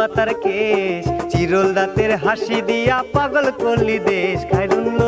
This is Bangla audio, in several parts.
মাথার কেশ চিরল দাঁতের হাসি দিয়া পাগল করলি দেশ। খাইরুন্দ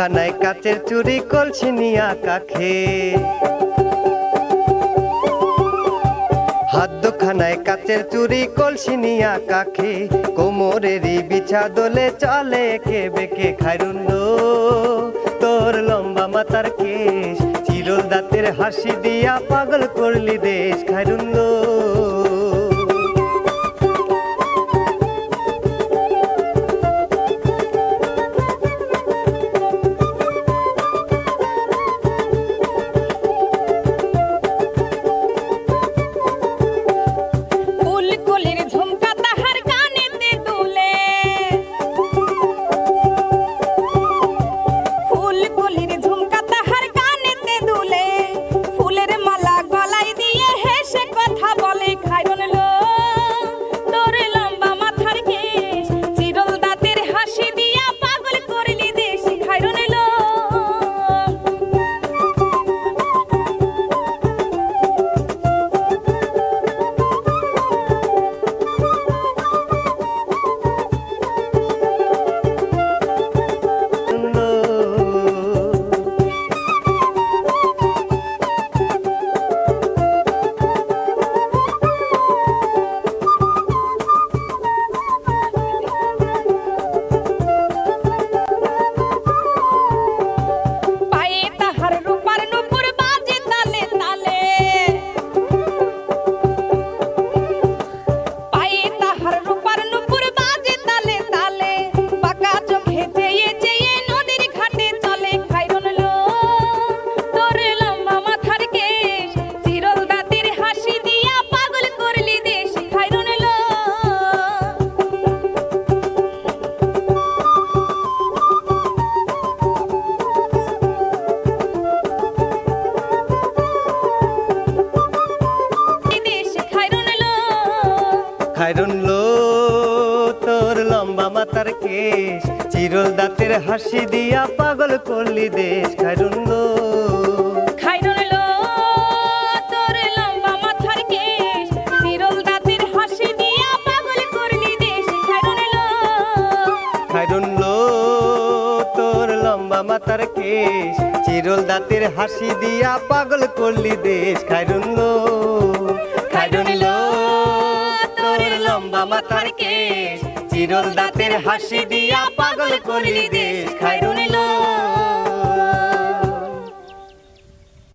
দোকানায় কাচের চুরি কলছি নিয়া কাখে। হাত দোকানায় কাচের চুরি কলসি নিয়া কাখে। কোমরেরই বিছা দোলে চলে কে বেকে খাইরুন্দ তোর লম্বা মাতার কেশ, চিরল দাঁতের হাসি দিয়া পাগল করলি দেশ খাইরুন্দ খাইরুন লো তোর লম্বা মাথার কেশ চিরল দাঁতের হাসি দিয়া পাগল করলি দেশ। খাইরুন লো। খাইরন লো তোর লম্বা মাথার কেশ বিরল দাঁতের হাসি দিয়া পাগল করলি দেশ। খাইরন লো। খাইরুন লম্বা মাথার কেশ চিরল দাঁতের হাসি দিয়া পাগল করলি দেশ। খাইরুন লো। খাইরুন লো। লম্বা মাথার কেশ চিরল দাঁতের হাসি দিয়া পাগল করলি দেশ। খাই লো